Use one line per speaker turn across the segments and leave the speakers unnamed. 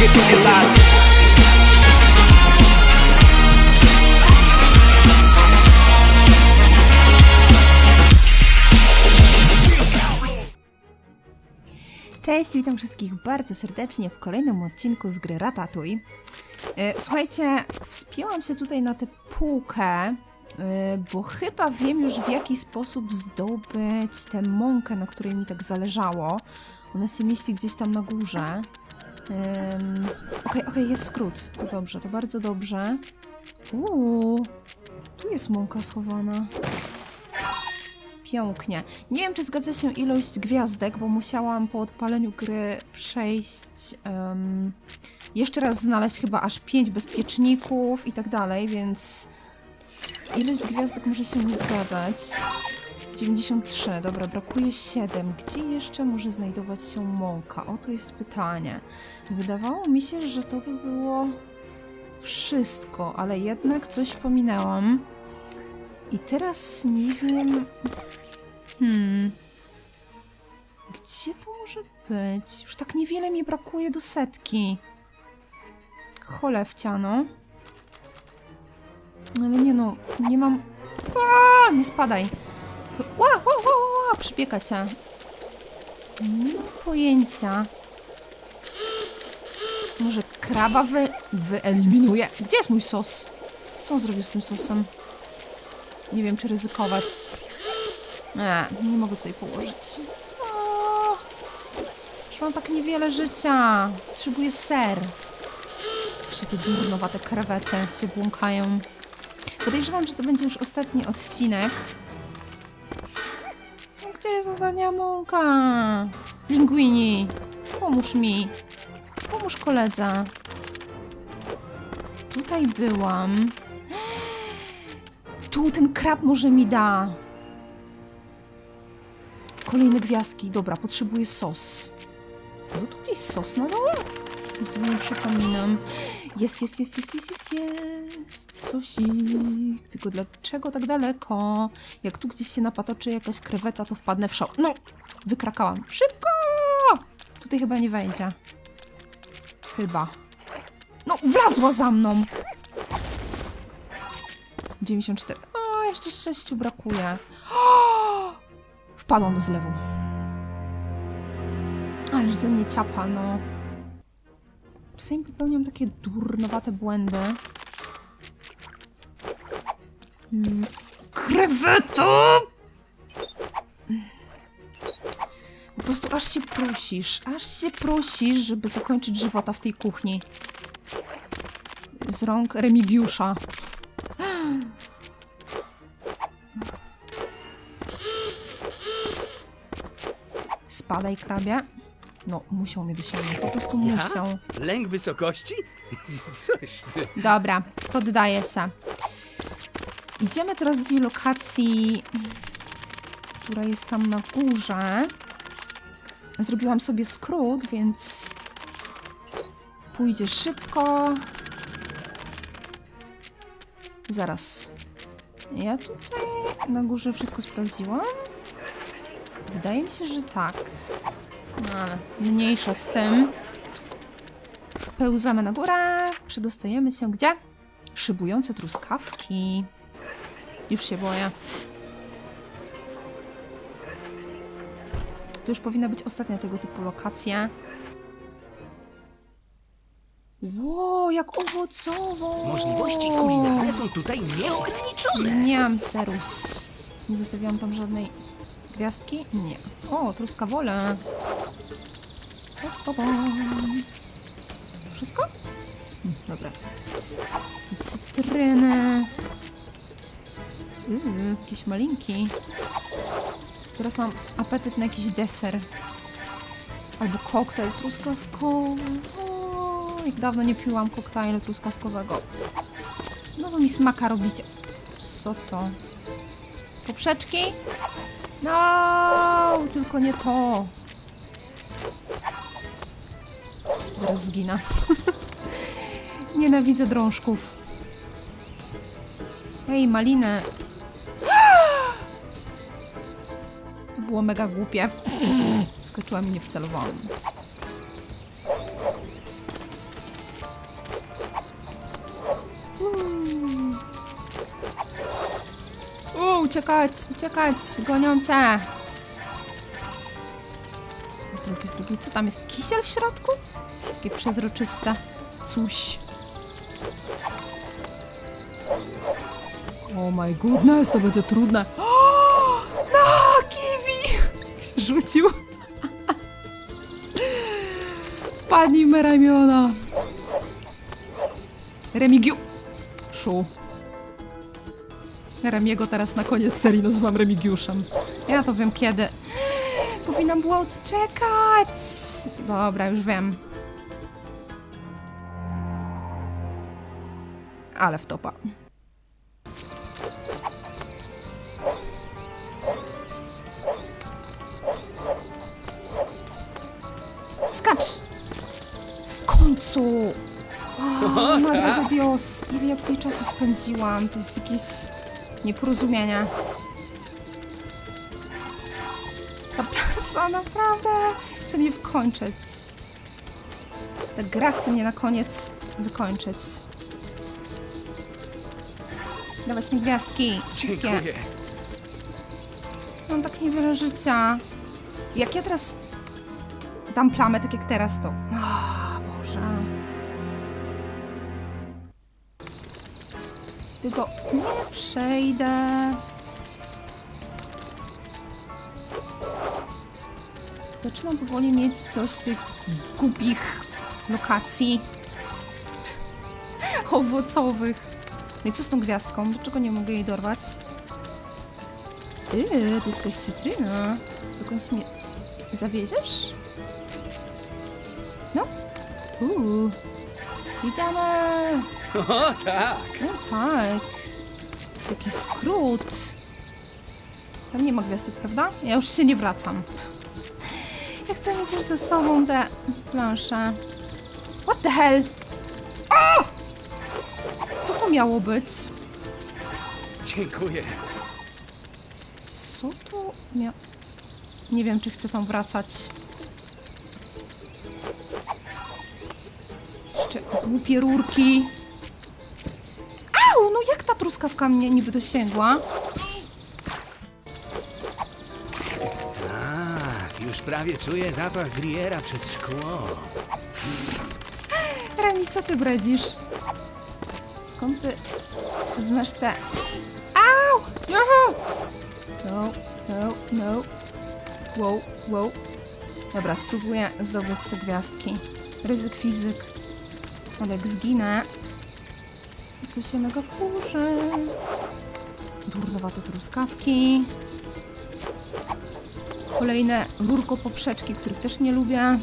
Getting.
Cześć, witam wszystkich bardzo serdecznie w kolejnym odcinku z gry Ratatuj. E, Słuchajcie, wspięłam się tutaj na tę półkę, e, bo chyba wiem już w jaki sposób zdobyć tę mąkę, na której mi tak zależało. Ona się mieści gdzieś tam na górze. Okej, okej, jest skrót. To dobrze, to bardzo dobrze. Uuu, tu jest mąka schowana. Pięknie. Nie wiem, czy zgadza się ilość gwiazdek, bo musiałam po odpaleniu gry przejść. em, jeszcze raz znaleźć chyba aż 5 bezpieczników i tak dalej, więc ilość gwiazdek może się nie zgadzać. 93, dobra, brakuje 7. Gdzie jeszcze może znajdować się mąka? O, to jest pytanie. Wydawało mi się, że to by było wszystko, ale jednak coś pominęłam. I teraz nie wiem. Hmm. Gdzie to może być? Już tak niewiele mi brakuje do setki. Cholewcia, Ale nie no, nie mam. Ła, nie spadaj. Ła, ła, ła, ła, ła, przybiega cię. Nie mam pojęcia. Może kraba wy... wyeliminuję? Gdzie jest mój sos? Co on zrobił z tym sosem? Nie wiem, czy ryzykować. Nie, nie mogę tutaj położyć. O, już mam tak niewiele życia. Potrzebuję ser. Jeszcze te durnowate krewety się błąkają. Podejrzewam, że to będzie już ostatni odcinek. Gdzie jest ostatnia mąka? Linguini, pomóż mi. Pomóż koledze. Tutaj byłam. Tu ten krab może mi da. Kolejne gwiazdki. Dobra, potrzebuję sos. Był tu gdzieś sos na dole? Sobie nie przypominam. Jest, jest, jest, jest, jest, jest, jest. Sosik. Tylko dlaczego tak daleko? Jak tu gdzieś się napatoczy jakaś kreweta, to wpadnę w szał. No! Wykrakałam. Szybko! Tutaj chyba nie wejdzie. Chyba. No, wlazła za mną! 94. O, jeszcze 6 brakuje. O! Wpadłam do zlewu. Ależ ze mnie ciapa, no. Czasami popełniam takie durnowate błędy. Mm. Kreweto! Po prostu aż się prosisz, aż się prosisz, żeby zakończyć żywota w tej kuchni. Z rąk Remigiusza. Spadaj, krabie. No, musiał mnie dosięgnąć. Po prostu musiał.
Lęk wysokości? Coś ty.
Dobra, poddaję się. Idziemy teraz do tej lokacji, która jest tam na górze. Zrobiłam sobie skrót, więc pójdzie szybko. Zaraz. Ja tutaj na górze wszystko sprawdziłam? Wydaje mi się, że tak. No ale mniejsza z tym. Wpełzamy na górę, przedostajemy się gdzie? Szybujące truskawki. Już się boję. To już powinna być ostatnia tego typu lokacja. Ło, jak owocowo!
Możliwości kulinarne są tutaj nieograniczone.
Nie mam serus. Nie zostawiłam tam żadnej gwiazdki? Nie. O, truskawole. Pa, pa. Wszystko? Mm, Dobra. Cytryny. Yy, jakieś malinki. Teraz mam apetyt na jakiś deser. Albo koktajl truskawkowy. O, jak dawno nie piłam koktajlu truskawkowego. No wy mi smaka robicie. Co to? Poprzeczki? No, tylko nie to. Zaraz zginę. Nienawidzę drążków. Hej, maliny. To było mega głupie. Skoczyłam i nie wcelowałam. Uuu, uciekać, uciekać, gonią cię. Z drugiej, z drugiej. Co tam jest? Kisiel w środku? Takie przezroczyste. Coś. Oh my goodness, to będzie trudne. No, kiwi! rzucił. Wpadnij ramiona. Remigiu. Szu. Remiego teraz na koniec serii nazywam Remigiuszem. Ja to wiem kiedy. Powinnam była odczekać. Dobra, już wiem. Ale w topa. Skacz! W końcu! O, Madre de Dios! Ile ja tutaj czasu spędziłam? To jest jakieś nieporozumienie. Ta plansza naprawdę chce mnie wykończyć. Ta gra chce mnie na koniec wykończyć. Dawać mi gwiazdki. Wszystkie.
Dziękuję.
Mam tak niewiele życia. Jak ja teraz dam plamę, tak jak teraz, to... O, Boże. Tylko nie przejdę. Zaczynam powoli mieć dość tych głupich lokacji owocowych. No i co z tą gwiazdką? Dlaczego nie mogę jej dorwać? Yy, to jest jakaś cytryna. Dokądś mnie zawieziesz? No. Uuu. Idziemy.
O, tak.
No tak. Jaki skrót. Tam nie ma gwiazdek, prawda? Ja już się nie wracam. Ja chcę mieć już ze sobą te plansze. What the hell? A! Miało być?
Dziękuję.
Co to mia... Nie wiem, czy chcę tam wracać. Jeszcze głupie rurki. Au! No jak ta truskawka mnie niby dosięgła?
Tak, już prawie czuję zapach Griera przez szkło.
Remi, co ty bredzisz? Skąd ty znasz te... Au! No, no, no. Wow, wow. Dobra, spróbuję zdobyć te gwiazdki. Ryzyk fizyk. Ale jak zginę, to się mega wkurzę. Durnowate truskawki. Kolejne rurko poprzeczki, których też nie lubię.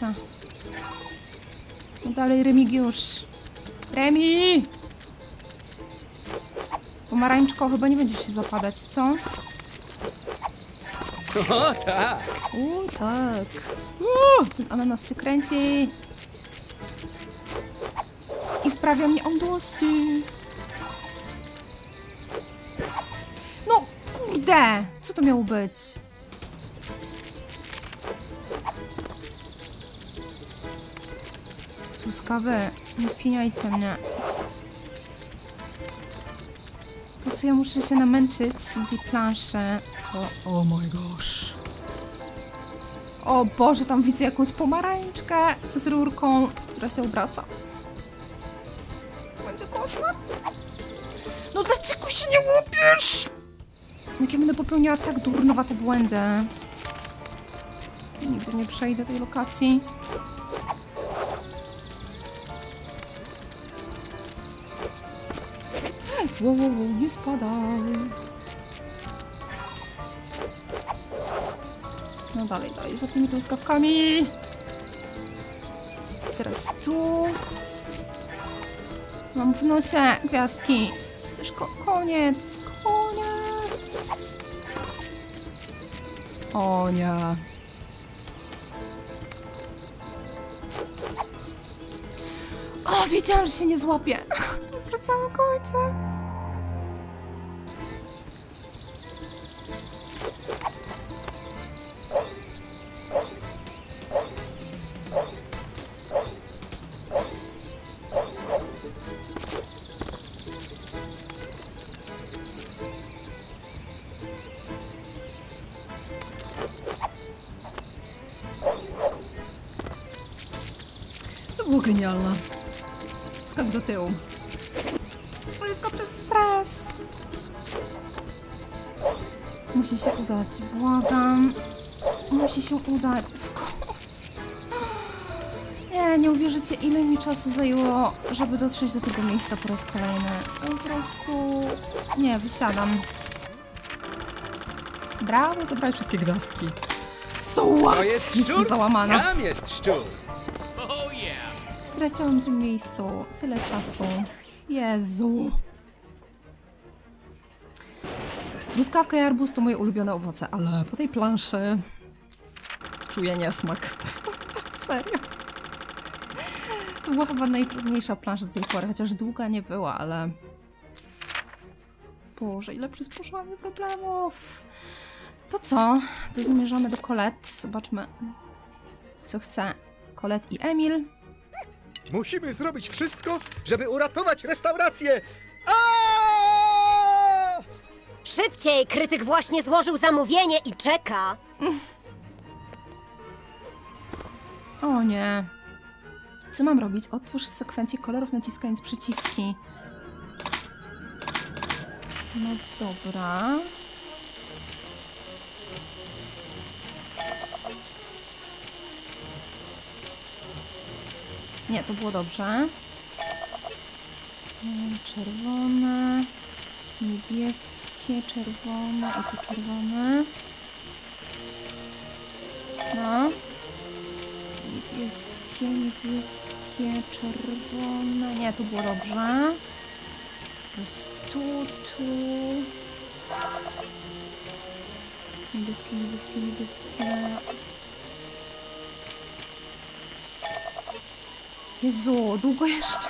Się. No dalej, Remigiusz. Remi! Pomarańczko, chyba nie będziesz się zapadać, co?
O, tak.
U, tak. U, ten ananas się kręci. I wprawia mnie o mdłości. No, kurde! Co to miało być? Truskawy, nie wpiniajcie mnie. To, co ja muszę się namęczyć na tej planszy, to... Oh my gosh. O Boże, tam widzę jakąś pomarańczkę z rurką, która się obraca. Będzie koszmar. No dlaczego się nie łapiesz? Jak ja będę popełniała tak durnowate błędy. Nigdy nie przejdę tej lokacji. Wow, nie spadaj. No dalej, dalej, za tymi truskawkami. Teraz tu. Mam w nosie gwiazdki. Przecież ko koniec, koniec. O nie. O, wiedziałam, że się nie złapie. Przed samym końcem. Genialne. Skok do tyłu. Wszystko przez stres. Musi się udać, błagam. Musi się udać. W końcu. Nie, nie uwierzycie, ile mi czasu zajęło, żeby dotrzeć do tego miejsca po raz kolejny. Po prostu... Nie, wysiadam. Brawo, zabrałeś wszystkie gwiazdki. So what? Jestem załamana.
Tam jest szczur.
Straciłam w tym miejscu tyle czasu. Jezu. Truskawka i arbuz to moje ulubione owoce, ale po tej planszy czuję niesmak. Serio. To była chyba najtrudniejsza plansza do tej pory, chociaż długa nie była, ale... Boże, ile przysporzyła mi problemów. To co? To zmierzamy do Colette. Zobaczmy, co chce Colette i Emil.
Musimy zrobić wszystko, żeby uratować restaurację. Aaaa!
Szybciej! Krytyk właśnie złożył zamówienie i czeka.
O nie. Co mam robić? Otwórz sekwencję kolorów naciskając przyciski. No dobra. Nie, to było dobrze. Mm, Czerwone, niebieskie, czerwone i tu czerwone. No. Niebieskie, niebieskie, czerwone. Nie, tu było dobrze. Jest tu, tu. Niebieskie, niebieskie, niebieskie. Jezu, długo jeszcze.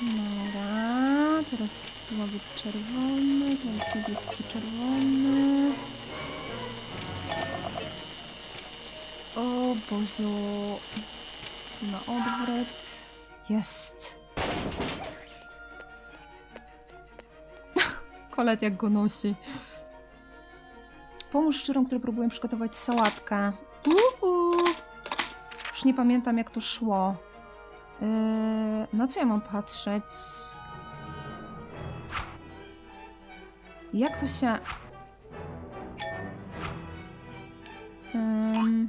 Dobra, teraz tu ma być czerwony, jest niebieski, czerwony. O Boziu. Tu na odwrót. Jest. Kolet jak go nosi. Pomóż szczurom, które próbują przygotować sałatkę. Uuu. Już nie pamiętam jak to szło. Yy, na co ja mam patrzeć? Jak to się... Ym,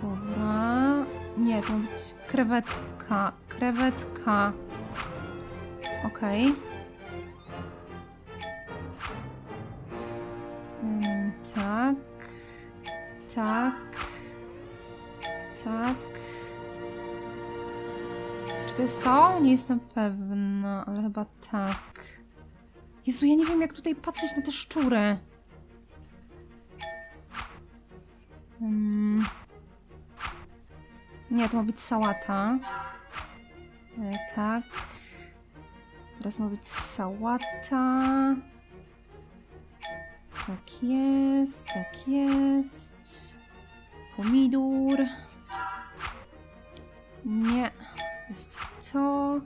dobra. Nie, to być krewetka. Krewetka. Okej. Ym, to? Nie jestem pewna, ale chyba tak. Jezu, ja nie wiem jak tutaj patrzeć na te szczury. Mm. Nie, to ma być sałata. E, tak. Teraz ma być sałata. Tak jest, tak jest. Pomidor. Nie. To jest to.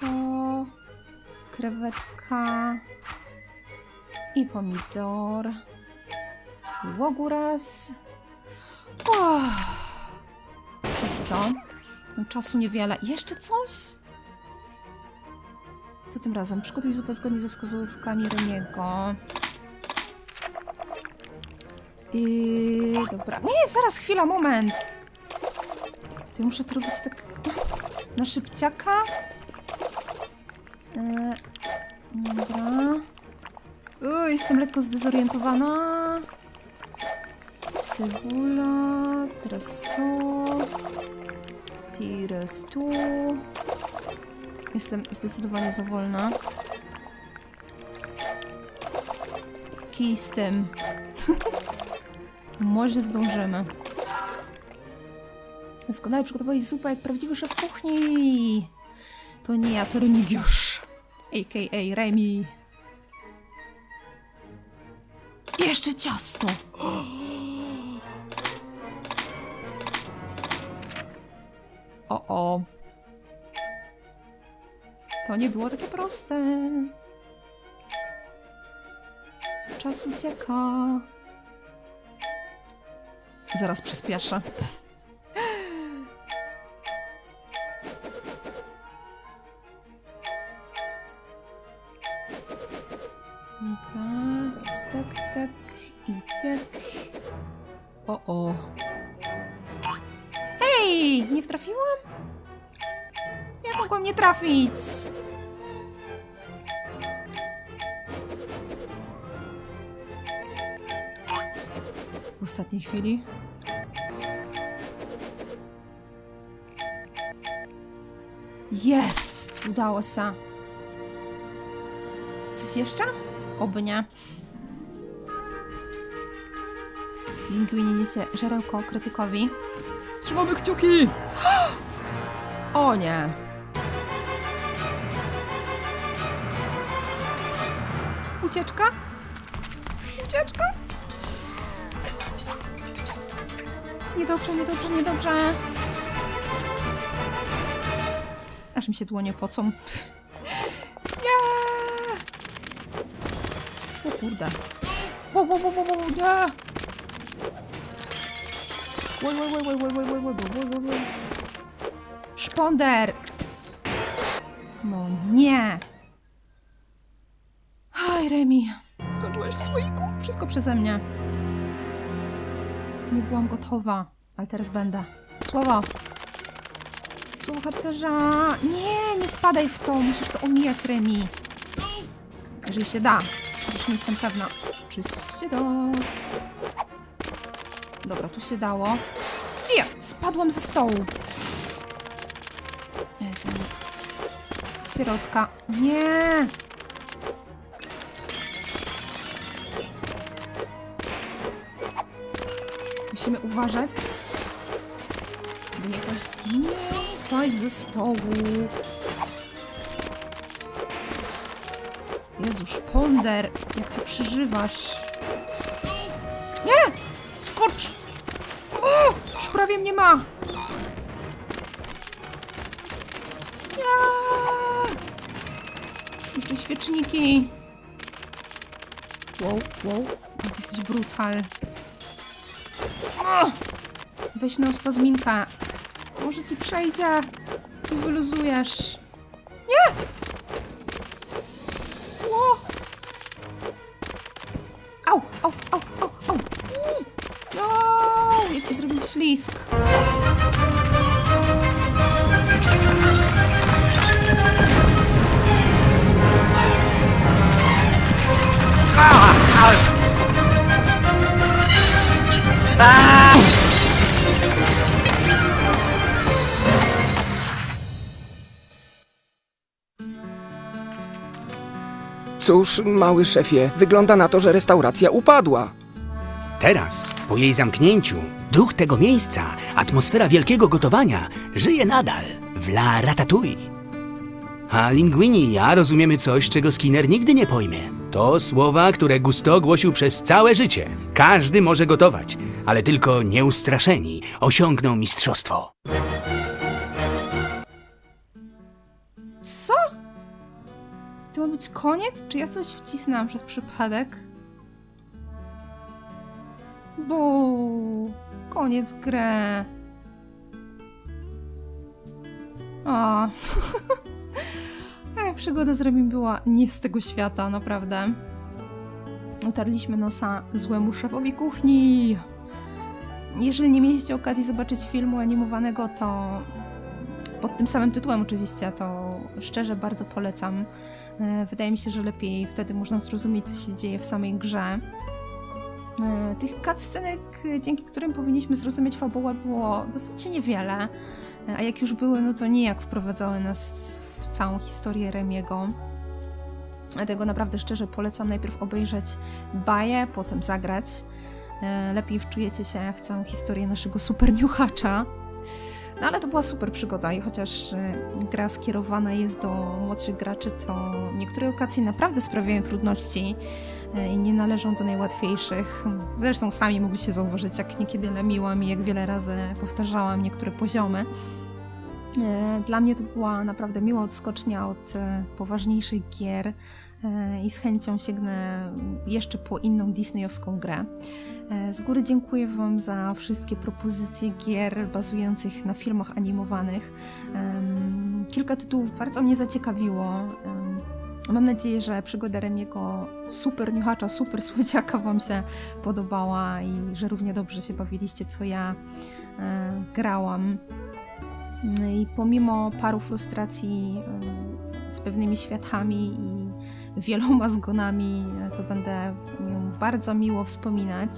To. Krewetka. I pomidor. Łoguras. Oh. Subcio. Czasu niewiele. Jeszcze coś? Co tym razem? Przygotuj zupę zgodnie ze wskazówkami Remiego. I dobra. Nie, zaraz, chwila, moment. To ja muszę to robić tak na szybciaka. E, dobra. U, jestem lekko zdezorientowana. Cebula, teraz to. Teraz tu. Jestem zdecydowanie za wolna. kij z tym. Może zdążymy. Doskonale przygotowałeś zupę jak prawdziwy szef kuchni. To nie ja, to Remigiusz. A.k.a. Remi. Jeszcze ciasto. O, o. To nie było takie proste. Czas ucieka. Zaraz przyspieszę. Trafić? W ostatniej chwili. Jest! Udało się. Coś jeszcze? Oby nie. Linguini niesie żerełko krytykowi. Trzymamy kciuki! O nie! Ucieczka? Ucieczka? Niedobrze, niedobrze, niedobrze. Aż mi się dłonie pocą. Nie! O kurde. Wo, wo, wo, wo, wo, nie! Łoj, łoj, łoj, łoj, łoj, łoj, łoj, łoj, łoj. Szponder! No nie! Aj, Remi. Skończyłeś w słoiku. Wszystko przeze mnie. Nie byłam gotowa, ale teraz będę. Słowo! Słowo harcerza! Nie, nie wpadaj w to! Musisz to omijać, Remi. Jeżeli się da. Chociaż nie jestem pewna, czy się da. Dobra, tu się dało. Gdzie ja? Spadłam ze stołu. Jezu. Środka. Nie! Musimy uważać. Nie paść. Nie spaść ze stołu. Jezu, szponder. Jak to przeżywasz? Nie! Skocz! O! Już prawie mnie ma! Nie! Jeszcze świeczniki. Wow, wow. Ty jesteś brutal. O! Weź neospazminka. Może ci przejdzie i wyluzujesz.
Cóż, mały szefie, wygląda na to, że restauracja upadła.
Teraz, po jej zamknięciu, duch tego miejsca, atmosfera wielkiego gotowania, żyje nadal w La Ratatouille. A Linguini i ja rozumiemy coś, czego Skinner nigdy nie pojmie. To słowa, które Gusto głosił przez całe życie. Każdy może gotować, ale tylko nieustraszeni osiągną mistrzostwo.
Co? To ma być koniec? Czy ja coś wcisnęłam przez przypadek? Bu, koniec gry. O. Przygoda z była nie z tego świata, naprawdę. Utarliśmy nosa złemu szefowi kuchni. Jeżeli nie mieliście okazji zobaczyć filmu animowanego, to pod tym samym tytułem oczywiście, to szczerze bardzo polecam. E, Wydaje mi się, że lepiej wtedy można zrozumieć, co się dzieje w samej grze. E, Tych cutscenek, dzięki którym powinniśmy zrozumieć fabułę, było dosyć niewiele, E, a jak już były, no to nijak wprowadzały nas w całą historię Remiego. Dlatego naprawdę szczerze polecam najpierw obejrzeć baję, potem zagrać. Lepiej wczujecie się w całą historię naszego super niuchacza. No ale to była super przygoda i chociaż e, gra skierowana jest do młodszych graczy, to niektóre lokacje naprawdę sprawiają trudności e, i nie należą do najłatwiejszych. Zresztą sami mogliście zauważyć, jak niekiedy lemiłam i jak wiele razy powtarzałam niektóre poziomy. E, Dla mnie to była naprawdę miła odskocznia od poważniejszych gier i z chęcią sięgnę jeszcze po inną disneyowską grę. E, Z góry dziękuję Wam za wszystkie propozycje gier bazujących na filmach animowanych. Kilka tytułów bardzo mnie zaciekawiło. Mam nadzieję, że przygoda Remiego super niuchacza, super słodziaka Wam się podobała i że równie dobrze się bawiliście, co ja e, grałam. I pomimo paru frustracji z pewnymi światami i wieloma zgonami, to będę ją bardzo miło wspominać.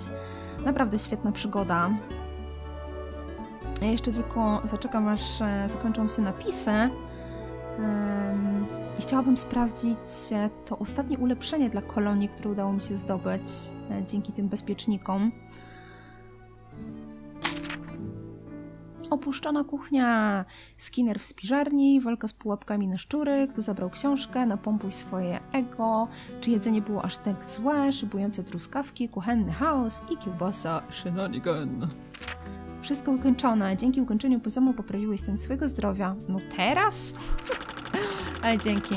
Naprawdę świetna przygoda. Ja jeszcze tylko zaczekam, aż e, zakończą się napisy. I chciałabym sprawdzić e, to ostatnie ulepszenie dla kolonii, które udało mi się zdobyć e, dzięki tym bezpiecznikom. Opuszczona kuchnia. Skinner w spiżarni, walka z pułapkami na szczury, kto zabrał książkę, napompuj swoje ego, czy jedzenie było aż tak złe, szybujące truskawki, kuchenny chaos i kiełbasa shenanigan. Wszystko ukończone. Dzięki ukończeniu poziomu poprawiłeś stan swojego zdrowia. No teraz? Ale dzięki.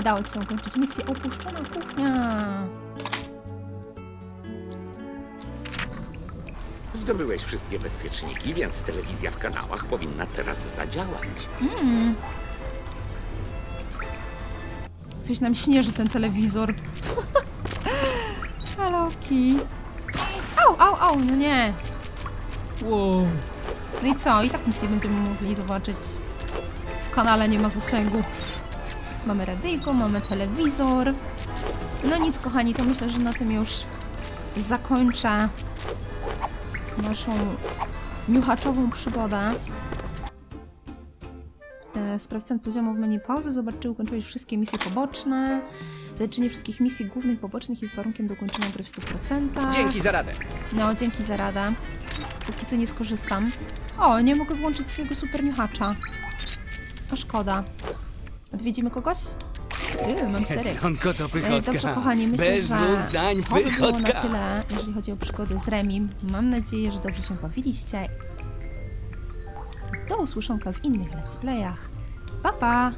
Udało ci się ukończyć misję Opuszczona kuchnia.
Zdobyłeś wszystkie bezpieczniki, więc telewizja w kanałach powinna teraz zadziałać.
Coś nam śnieży ten telewizor. Haloki. Au, au, au, no nie. Wow. No i co? I tak nic nie będziemy mogli zobaczyć. W kanale nie ma zasięgu. Pff. Mamy radyjko, mamy telewizor. No nic, kochani, to myślę, że na tym już zakończę naszą niuchaczową przygodę. E, Sprawdź cen poziomu w menu pauzy, zobacz czy ukończyłeś wszystkie misje poboczne. Zaliczenie wszystkich misji głównych pobocznych jest warunkiem do ukończenia gry w 100%.
Dzięki za radę.
No, dzięki za radę. Póki co nie skorzystam. O, nie mogę włączyć swojego super niuchacza. A szkoda. Odwiedzimy kogoś? Yy, mam serek.
Sonko to
E. Dobrze, kochani, myślę,
Bez
że
dwóch zdań
to by było na
pychotka.
tyle, jeżeli chodzi o przygodę z Remim. Mam nadzieję, że dobrze się bawiliście. Do usłyszonka w innych let's playach. Pa, pa!